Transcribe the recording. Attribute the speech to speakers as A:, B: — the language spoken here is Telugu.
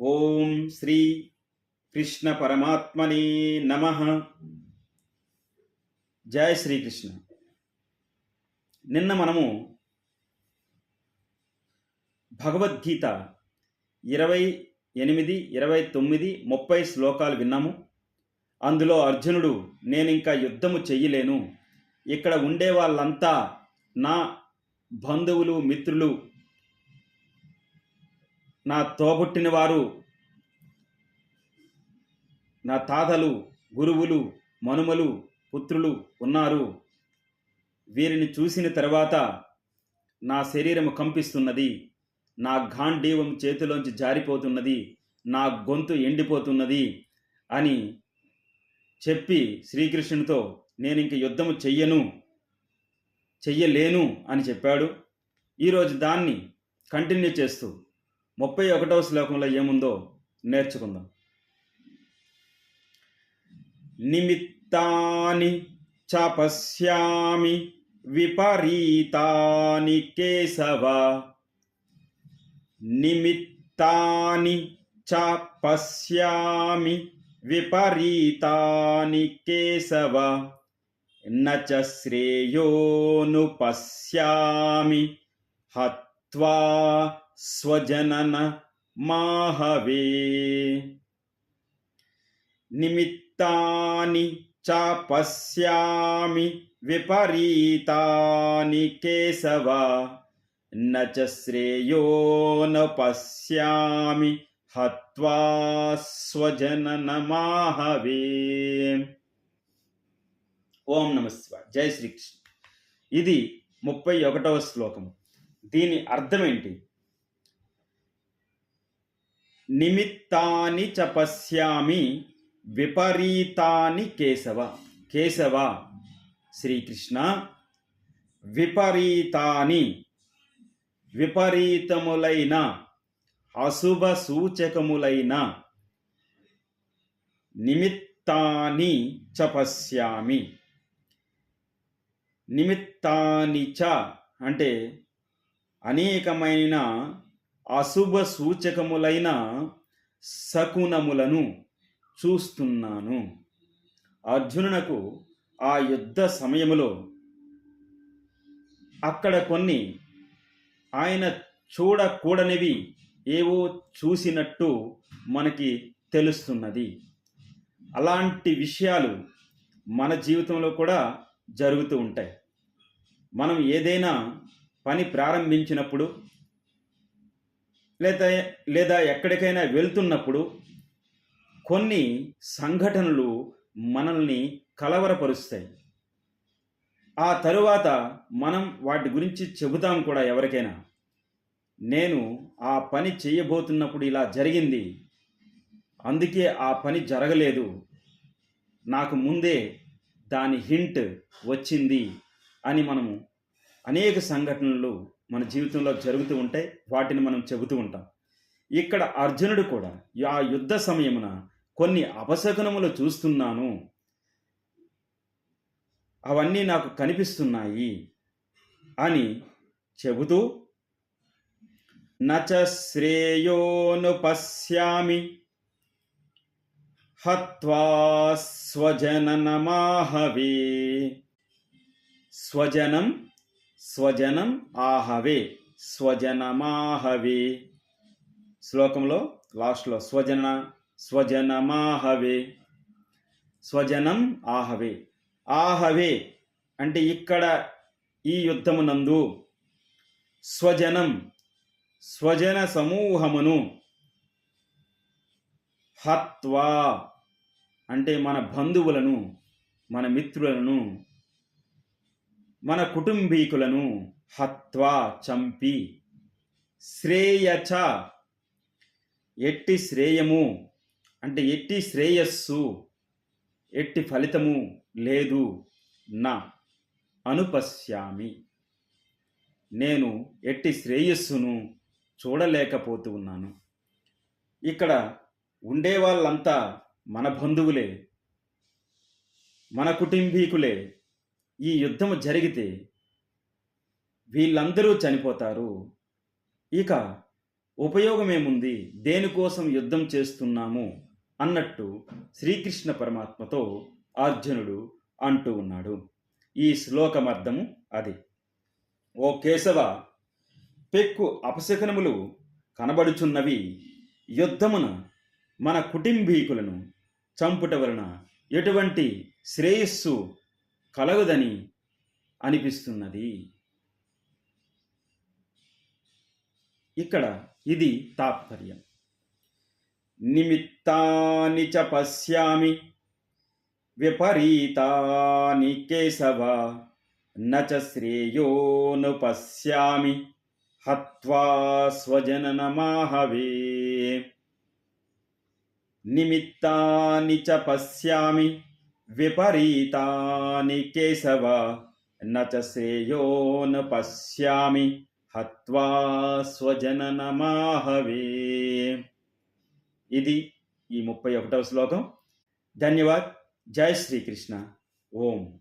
A: ఓం శ్రీ కృష్ణ పరమాత్మనే నమ. జయ శ్రీకృష్ణ. నిన్న మనము భగవద్గీత ఇరవై ఎనిమిది ఇరవై తొమ్మిది ముప్పై శ్లోకాలు విన్నాము. అందులో అర్జునుడు నేను ఇంకా యుద్ధము చెయ్యలేను. ఇక్కడ ఉండే వాళ్ళంతా నా బంధువులు మిత్రులు నా తోబుట్టిన వారు నా తాతలు గురువులు మనుమలు పుత్రులు ఉన్నారు. వీరిని చూసిన తర్వాత నా శరీరం కంపిస్తున్నది నా గాంధీవం చేతిలోంచి జారిపోతున్నది నా గొంతు ఎండిపోతున్నది అని చెప్పి శ్రీకృష్ణునితో నేను ఇంక యుద్ధము చెయ్యను చెయ్యలేను అని చెప్పాడు. ఈరోజు దాన్ని కంటిన్యూ చేస్తూ ముప్పై ఒకటవ శ్లోకంలో ఏముందో నేర్చుకుందాం. నిమిత్తాని చ పశ్యామి విపరీతాని కేశవ. నిమిత్తాని చ పశ్యామి విపరీతాని కేశవ. న చ శ్రేయోను పశ్యామి హత్వా స్వజనన మాహవే. నిమిత్తాని చ పశ్యామి విపరీతాని కేశవ న చ శ్రేయో న పశ్యామి హత్వా స్వజనన మాహవే. ఓం నమస్వ జై శ్రీకృష్ణ. ఇది ముప్పై ఒకటవ శ్లోకం దీని అర్థం ఏంటి? నిమిత్తాని చ పశ్యామి విపరీతాని కేశవ. కేశవ శ్రీకృష్ణ విపరీతాని విపరీతములైన అశుభ సూచకములైన నిమిత్తాని చ పశ్యామి. నిమిత్తాని చ అంటే అనేకమైన అశుభ సూచకములైన శకునములను చూస్తున్నాను. అర్జునునకు ఆ యుద్ధ సమయములో అక్కడ కొన్ని ఆయన చూడకూడనివి ఏవో చూసినట్టు మనకి తెలుస్తున్నది. అలాంటి విషయాలు మన జీవితంలో కూడా జరుగుతూ ఉంటాయి. మనం ఏదైనా పని ప్రారంభించినప్పుడు లేదా లేదా ఎక్కడికైనా వెళ్తున్నప్పుడు కొన్ని సంఘటనలు మనల్ని కలవరపరుస్తాయి. ఆ తరువాత మనం వాటి గురించి చెబుతాం కూడా ఎవరికైనా. నేను ఆ పని చేయబోతున్నప్పుడు ఇలా జరిగింది. అందుకే ఆ పని జరగలేదు. నాకు ముందే దాని హింట్ వచ్చింది అని మనము అనేక సంఘటనలు మన జీవితంలో జరుగుతూ ఉంటాయి వాటిని మనం చెబుతూ ఉంటాం. ఇక్కడ అర్జునుడు కూడా ఆ యుద్ధ సమయమున కొన్ని అపశకునములు చూస్తున్నాను. అవన్నీ నాకు కనిపిస్తున్నాయి అని చెబుతూ నచ శ్రేయోను పశ్యామి. హత్వా స్వజననమాహవే. స్వజనం స్వజనం ఆహవే స్వజనమాహవే. శ్లోకంలో లాస్ట్లో స్వజన స్వజనమాహవే. స్వజనం ఆహవే. ఆహవే అంటే ఇక్కడ ఈ యుద్ధమునందు స్వజనం స్వజన సమూహమును హత్వా అంటే మన బంధువులను మన మిత్రులను మన కుటుంబీకులను హత్వా చంపి శ్రేయచ. ఎట్టి శ్రేయము అంటే ఎట్టి శ్రేయస్సు ఎట్టి ఫలితము లేదు నా అనుపశ్యామి. నేను ఎట్టి శ్రేయస్సును చూడలేకపోతూ ఉన్నాను ఇక్కడ ఉండే వాళ్ళంతా మన బంధువులే మన కుటుంబీకులే ఈ యుద్ధము జరిగితే వీళ్ళందరూ చనిపోతారు. ఇక ఉపయోగమేముంది? దేనికోసం యుద్ధం చేస్తున్నాము? అన్నట్టు శ్రీకృష్ణ పరమాత్మతో అర్జునుడు అంటూ ఉన్నాడు. ఈ శ్లోకమర్థము అది. ఓ కేశవ పెక్కు అపశకనములు కనబడుచున్నవి. యుద్ధమున మన కుటుంబీకులను చంపుట వలన ఎటువంటి శ్రేయస్సు కలగదని అనిపిస్తున్నది. ఇక్కడ ఇది తాత్పర్యం. నిమిత్తాని చ పశ్యామి విపరీతాని కేశవ నచ శ్రేయోను పశ్యామి హత్వా స్వజననమాహవే నిమిత్తాని చ పశ్యామి విపరీతాని కేశవ నచ శ్రేయోను పశ్యామి హత్వా స్వజననమాహవే. ఇది ఈ ముప్పై ఒకటవ శ్లోకం. ధన్యవాద్. జై శ్రీకృష్ణ. ఓం.